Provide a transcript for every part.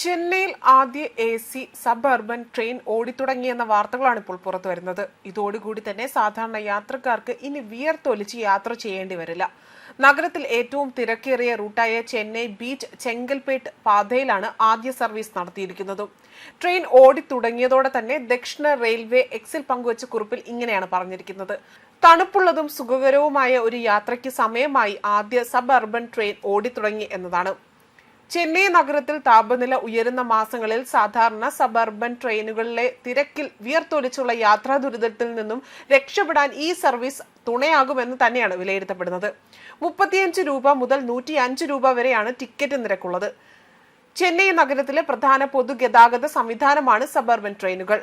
ചെന്നൈയിൽ ആദ്യ A C suburban train ഓടിത്തുടങ്ങിയെന്ന വാർത്തകളാണ് ഇപ്പോൾ പുറത്തു വരുന്നത്. ഇതോടുകൂടി തന്നെ സാധാരണ യാത്രക്കാർക്ക് ഇനി വിയർത്തൊലിച്ച് യാത്ര ചെയ്യേണ്ടി വരില്ല. നഗരത്തിൽ ഏറ്റവും തിരക്കേറിയ റൂട്ടായ ചെന്നൈ ബീച്ച് ചെങ്കൽപേട്ട് പാതയിലാണ് ആദ്യ സർവീസ് നടത്തിയിരിക്കുന്നത്. ട്രെയിൻ ഓടിത്തുടങ്ങിയതോടെ തന്നെ ദക്ഷിണ റെയിൽവേ എക്സിൽ പങ്കുവച്ച കുറിപ്പിൽ ഇങ്ങനെയാണ് പറഞ്ഞിരിക്കുന്നത്. തണുപ്പുള്ളതും സുഖകരവുമായ ഒരു യാത്രയ്ക്ക് സമയമായി ആദ്യ സബ് അർബൻ ട്രെയിൻ ഓടിത്തുടങ്ങി എന്നതാണ്. ചെന്നൈ നഗരത്തിൽ താപനില ഉയരുന്ന മാസങ്ങളിൽ സാധാരണ സബർബൻ ട്രെയിനുകളിലെ തിരക്കിൽ വിയർത്തൊലിച്ചുള്ള യാത്രാ ദുരിതത്തിൽ നിന്നും രക്ഷപ്പെടാൻ ഈ സർവീസ് തുണയാകുമെന്ന് തന്നെയാണ് വിലയിരുത്തപ്പെടുന്നത്. മുപ്പത്തിയഞ്ച് രൂപ മുതൽ നൂറ്റി അഞ്ച് രൂപ വരെയാണ് ടിക്കറ്റ് നിരക്കുള്ളത്. ചെന്നൈ നഗരത്തിലെ പ്രധാന പൊതുഗതാഗത സംവിധാനമാണ് സബർബൻ ട്രെയിനുകൾ.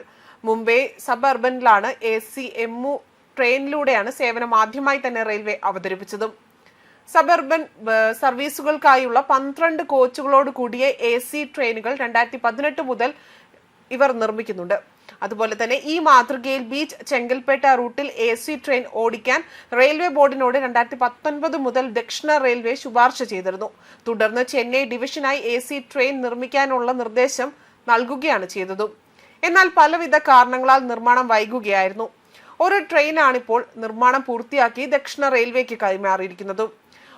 മുംബൈ സബർബനിലാണ് എ സി എമ്മു ട്രെയിനിലൂടെയാണ് സേവനം ആദ്യമായി തന്നെ റെയിൽവേ അവതരിപ്പിച്ചതും. സബർബൻ സർവീസുകൾക്കായുള്ള പന്ത്രണ്ട് കോച്ചുകളോട് കൂടിയ എ സി ട്രെയിനുകൾ രണ്ടായിരത്തി പതിനെട്ട് മുതൽ ഇവർ നിർമ്മിക്കുന്നുണ്ട്. അതുപോലെ തന്നെ ഈ മാതൃകയിൽ ബീച്ച് ചെങ്കൽപ്പേട്ട റൂട്ടിൽ എ സി ട്രെയിൻ ഓടിക്കാൻ റെയിൽവേ ബോർഡിനോട് രണ്ടായിരത്തി പത്തൊൻപത് മുതൽ ദക്ഷിണ റെയിൽവേ ശുപാർശ ചെയ്തിരുന്നു. തുടർന്ന് ചെന്നൈ ഡിവിഷനായി എ സി ട്രെയിൻ നിർമ്മിക്കാനുള്ള നിർദ്ദേശം നൽകുകയാണ് ചെയ്തതും. എന്നാൽ പലവിധ കാരണങ്ങളാൽ നിർമ്മാണം വൈകുകയായിരുന്നു. ഒരു ട്രെയിനാണിപ്പോൾ നിർമ്മാണം പൂർത്തിയാക്കി ദക്ഷിണ റെയിൽവേക്ക് കൈമാറിയിരിക്കുന്നതും.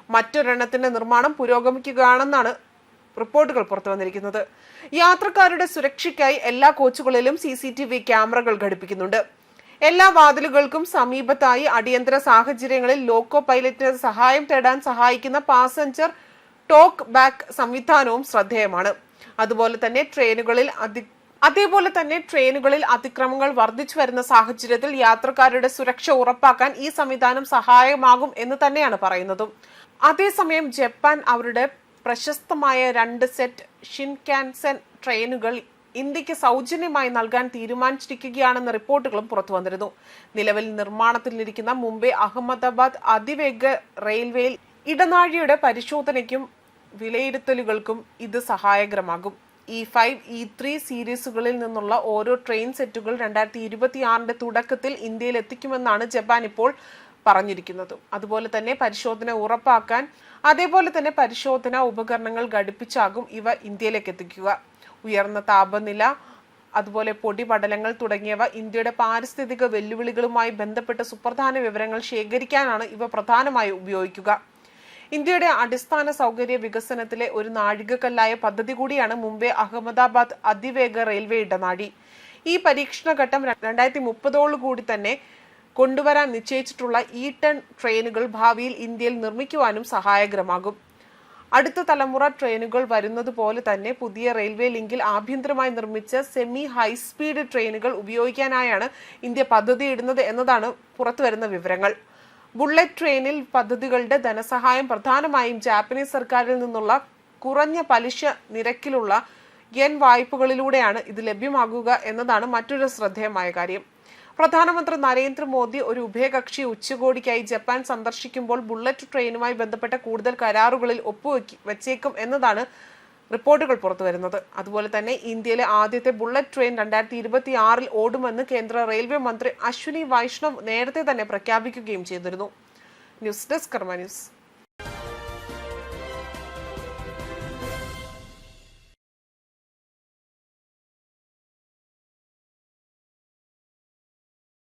മറ്റൊരെണ്ണത്തിന്റെ നിർമ്മാണം പുരോഗമിക്കുകയാണെന്നാണ് റിപ്പോർട്ടുകൾ പുറത്തു വന്നിരിക്കുന്നത്. യാത്രക്കാരുടെ സുരക്ഷയ്ക്കായി എല്ലാ കോച്ചുകളിലും സി സി ടി വി ക്യാമറകൾ ഘടിപ്പിക്കുന്നുണ്ട്. എല്ലാ വാതിലുകൾക്കും സമീപത്തായി അടിയന്തര സാഹചര്യങ്ങളിൽ ലോക്കോ പൈലറ്റിന് സഹായം തേടാൻ സഹായിക്കുന്ന പാസഞ്ചർ ടോക്ക് ബാക്ക് സംവിധാനവും ശ്രദ്ധേയമാണ്. അതുപോലെ തന്നെ ട്രെയിനുകളിൽ അതി അതേപോലെ തന്നെ ട്രെയിനുകളിൽ അതിക്രമങ്ങൾ വർദ്ധിച്ചു വരുന്ന സാഹചര്യത്തിൽ യാത്രക്കാരുടെ സുരക്ഷ ഉറപ്പാക്കാൻ ഈ സംവിധാനം സഹായമാകും എന്ന് തന്നെയാണ് പറയുന്നതും. അതേസമയം ജപ്പാൻ അവരുടെ പ്രശസ്തമായ രണ്ട് സെറ്റ് ഷിൻകാൻസൻ ട്രെയിനുകൾ ഇന്ത്യയ്ക്ക് സൗജന്യമായി നൽകാൻ തീരുമാനിച്ചിരിക്കുകയാണെന്ന റിപ്പോർട്ടുകളും പുറത്തു വന്നിരുന്നു. നിലവിൽ നിർമ്മാണത്തിലിരിക്കുന്ന മുംബൈ അഹമ്മദാബാദ് അതിവേഗ റെയിൽവേയിൽ ഇടനാഴിയുടെ പരിശോധനയ്ക്കും വിലയിരുത്തലുകൾക്കും ഇത് സഹായകരമാകും. ഇ ഫൈവ് ഇ ത്രീ സീരീസുകളിൽ നിന്നുള്ള ഓരോ ട്രെയിൻ സെറ്റുകൾ രണ്ടായിരത്തി ഇരുപത്തിയാറിന്റെ തുടക്കത്തിൽ ഇന്ത്യയിൽ എത്തിക്കുമെന്നാണ് ജപ്പാൻ ഇപ്പോൾ പറഞ്ഞിരിക്കുന്നത്. അതുപോലെ തന്നെ പരിശോധന ഉറപ്പാക്കാൻ അതേപോലെ തന്നെ പരിശോധന ഉപകരണങ്ങൾ ഘടിപ്പിച്ചാകും ഇവ ഇന്ത്യയിലേക്ക് എത്തിക്കുക. ഉയർന്ന താപനില അതുപോലെ പൊടിപടലങ്ങൾ തുടങ്ങിയവ ഇന്ത്യയുടെ പാരിസ്ഥിതിക വെല്ലുവിളികളുമായി ബന്ധപ്പെട്ട സുപ്രധാന വിവരങ്ങൾ ശേഖരിക്കാനാണ് ഇവ പ്രധാനമായി ഉപയോഗിക്കുക. ഇന്ത്യയുടെ അടിസ്ഥാന സൗകര്യ വികസനത്തിലെ ഒരു നാഴികക്കല്ലായ പദ്ധതി കൂടിയാണ് മുംബൈ അഹമ്മദാബാദ് അതിവേഗ റെയിൽവേ ഇടനാഴി. ഈ പരീക്ഷണ ഘട്ടം രണ്ടായിരത്തി മുപ്പതോടുകൂടി തന്നെ കൊണ്ടുവരാൻ നിശ്ചയിച്ചിട്ടുള്ള ഇ ടൺ ട്രെയിനുകൾ ഭാവിയിൽ ഇന്ത്യയിൽ നിർമ്മിക്കുവാനും സഹായകരമാകും. അടുത്ത തലമുറ ട്രെയിനുകൾ വരുന്നത് പോലെ തന്നെ പുതിയ റെയിൽവേ ലിങ്കിൽ ആഭ്യന്തരമായി നിർമ്മിച്ച സെമി ഹൈസ്പീഡ് ട്രെയിനുകൾ ഉപയോഗിക്കാനായാണ് ഇന്ത്യ പദ്ധതിയിടുന്നത് എന്നതാണ് പുറത്തുവരുന്ന വിവരങ്ങൾ. ബുള്ളറ്റ് ട്രെയിനിൽ പദ്ധതികളുടെ ധനസഹായം പ്രധാനമായും ജാപ്പനീസ് സർക്കാരിൽ നിന്നുള്ള കുറഞ്ഞ പലിശ നിരക്കിലുള്ള യെൻ വായ്പകളിലൂടെയാണ് ഇത് ലഭ്യമാകുക എന്നതാണ് മറ്റൊരു ശ്രദ്ധേയമായ കാര്യം. പ്രധാനമന്ത്രി നരേന്ദ്രമോദി ഒരു ഉഭയകക്ഷി ഉച്ചകോടിക്കായി ജപ്പാൻ സന്ദർശിക്കുമ്പോൾ ബുള്ളറ്റ് ട്രെയിനുമായി ബന്ധപ്പെട്ട കൂടുതൽ കരാറുകളിൽ ഒപ്പുവെക്കി വെച്ചേക്കും എന്നതാണ് റിപ്പോർട്ടുകൾ പുറത്തുവരുന്നത്. അതുപോലെ തന്നെ ഇന്ത്യയിലെ ആദ്യത്തെ ബുള്ളറ്റ് ട്രെയിൻ രണ്ടായിരത്തി ഇരുപത്തി ആറിൽ ഓടുമെന്ന് കേന്ദ്ര റെയിൽവേ മന്ത്രി അശ്വിനി വൈഷ്ണവ് നേരത്തെ തന്നെ പ്രഖ്യാപിക്കുകയും ചെയ്തിരുന്നു. News desk Karma news.